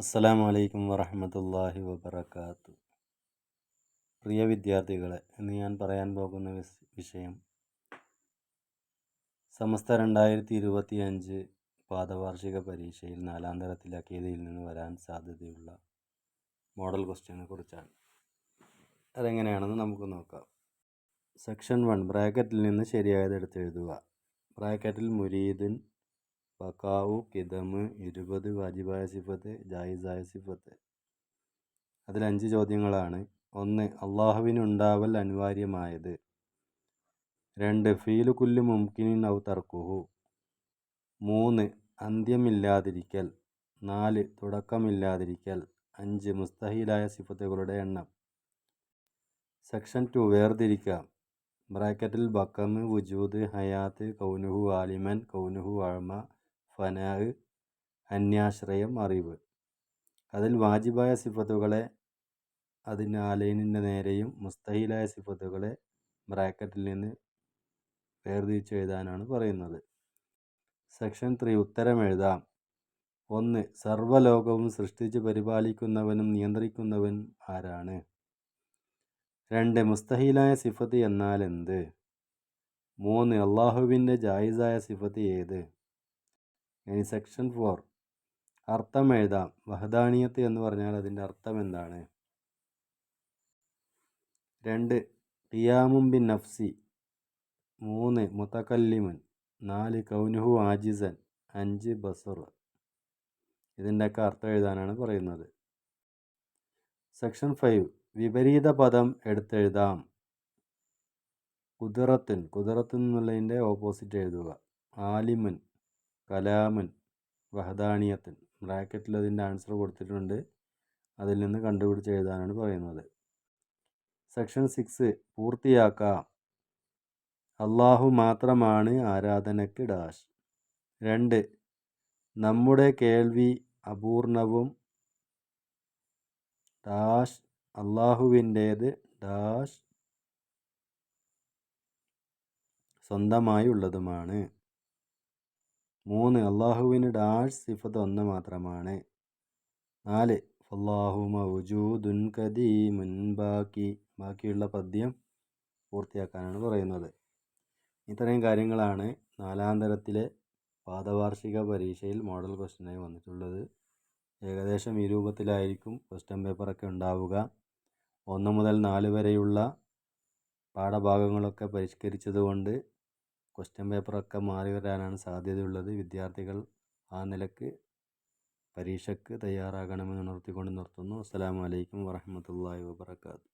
അസ്സലാമു വലൈക്കും വറഹമത്തല്ലാഹി വബർക്കാത്തു പ്രിയ വിദ്യാർത്ഥികളെ ഇന്ന് ഞാൻ പറയാൻ പോകുന്ന വിഷയം സമസ്ത രണ്ടായിരത്തി ഇരുപത്തി അഞ്ച് പാദവാർഷിക പരീക്ഷയിൽ നാലാം തരത്തിൽ അക്കീതയിൽ നിന്ന് വരാൻ സാധ്യതയുള്ള മോഡൽ ക്വസ്റ്റ്യനെ കുറിച്ചാണ്. അതെങ്ങനെയാണെന്ന് നമുക്ക് നോക്കാം. സെക്ഷൻ വൺ ബ്രാക്കറ്റിൽ നിന്ന് ശരിയായത് എടുത്ത് എഴുതുക ബ്രാക്കറ്റിൽ മുരീദിൻ ബക്കാവു കിതമ് ഇരുപത് വാജിബായ സിഫത്ത് ജായിസായ സിഫത്ത്. അതിൽ അഞ്ച് ചോദ്യങ്ങളാണ്. ഒന്ന് അള്ളാഹുവിനുണ്ടാവൽ അനിവാര്യമായത്. രണ്ട് ഫീലു കുല്ലു മുംകിനിൻ ഔ തർക്കുഹു. മൂന്ന് അന്ത്യമില്ലാതിരിക്കൽ. നാല് തുടക്കമില്ലാതിരിക്കൽ. അഞ്ച് മുസ്തഹീലായ സിഫത്തുകളുടെ എണ്ണം. സെക്ഷൻ ടു വേർതിരിക്കാം. ബ്രാക്കറ്റിൽ ബക്കമ് വുജൂദ് ഹയാത്ത് കൗനുഹു ആലിമൻ കൗനുഹു അഴമ ഫനാ അന്യാശ്രയം അറിവ്. അതിൽ വാജിബായ സിഫത്തുകളെ അതിന് ആലൈനിന്റെ നേരെയും മുസ്തഹിലായ സിഫത്തുകളെ ബ്രാക്കറ്റിൽ നിന്ന് വേർതിരിച്ച് എഴുതാനാണ് പറയുന്നത്. സെക്ഷൻ ത്രീ ഉത്തരം എഴുതാം. ഒന്ന് സർവലോകവും സൃഷ്ടിച്ച് പരിപാലിക്കുന്നവനും നിയന്ത്രിക്കുന്നവൻ ആരാണ്? രണ്ട് മുസ്തഹീലായ സിഫത്ത് എന്നാൽ എന്ത്? മൂന്ന് അള്ളാഹുവിന്റെ ജായിസായ സിഫത്ത് ഏത്? ഇനി സെക്ഷൻ ഫോർ. അർത്ഥം എഴുതാം. വഹദാനിയത്ത് എന്ന് പറഞ്ഞാൽ അതിന്റെ അർത്ഥം എന്താണ്? രണ്ട് ഖിയാമും ബിൻ നഫ്സി. മൂന്ന് മുത്തക്കല്ലിമുൻ നാല് കൗനുഹു ആജിസൻ. അഞ്ച് ബസർ. ഇതിന്റെയൊക്കെ അർത്ഥം എഴുതാനാണ് പറയുന്നത്. സെക്ഷൻ ഫൈവ് വിപരീത പദം എടുത്തെഴുതാം. കുതിറത്തുൻ. കുതിറത്തുൻ എന്നുള്ളതിന്റെ ഓപ്പോസിറ്റ് എഴുതുക. ആലിമുൻ. കലാമുൻ വഹദാനിയത്തൻ ബ്രാക്കറ്റിൽ അതിന്റെ ആൻസർ കൊടുത്തിട്ടുണ്ട്. അതിൽ നിന്ന് കണ്ടുപിടിച്ച് എഴുതാനാണ് പറയുന്നത്. സെക്ഷൻ സിക്സ് പൂർത്തിയാക്കാം. അള്ളാഹു മാത്രമാണ് ആരാധനയ്ക്ക് ഡാഷ് രണ്ട് നമ്മുടെ കേൾവി അപൂർണവും ഡാഷ് അള്ളാഹുവിന്റേത് ഡാഷ് സ്വന്തമായി ഉള്ളതുമാണ്. മൂന്ന് അള്ളാഹുവിന് ഡാഷ് സിഫത്ത് ഒന്ന് മാത്രമാണ്. നാല് അള്ളാഹു മൗജൂദുൻ കദീമുൻ മുൻബാക്കി ബാക്കിയുള്ള പദ്യം പൂർത്തിയാക്കാനാണ് പറയുന്നത്. ഇത്രയും കാര്യങ്ങളാണ് നാലാം തരത്തിലെ പാദവാർഷിക പരീക്ഷയിൽ മോഡൽ ക്വസ്റ്റ്യനായി വന്നിട്ടുള്ളത്. ഏകദേശം ഈ രൂപത്തിലായിരിക്കും ക്വസ്റ്റ്യൻ പേപ്പറൊക്കെ ഉണ്ടാവുക. ഒന്ന് മുതൽ നാല് വരെയുള്ള പാഠഭാഗങ്ങളൊക്കെ പരിഷ്കരിച്ചതുകൊണ്ട് ക്വസ്റ്റ്യൻ പേപ്പറൊക്കെ മാറി വരാനാണ് സാധ്യതയുള്ളത്. വിദ്യാർത്ഥികൾ ആ നിലയ്ക്ക് പരീക്ഷയ്ക്ക് തയ്യാറാകണമെന്ന് ഉണർത്തിക്കൊണ്ട് നിർത്തുന്നു. അസ്സലാമു അലൈക്കും വറഹ്മത്തുള്ളാഹി വബർക്കാത്തു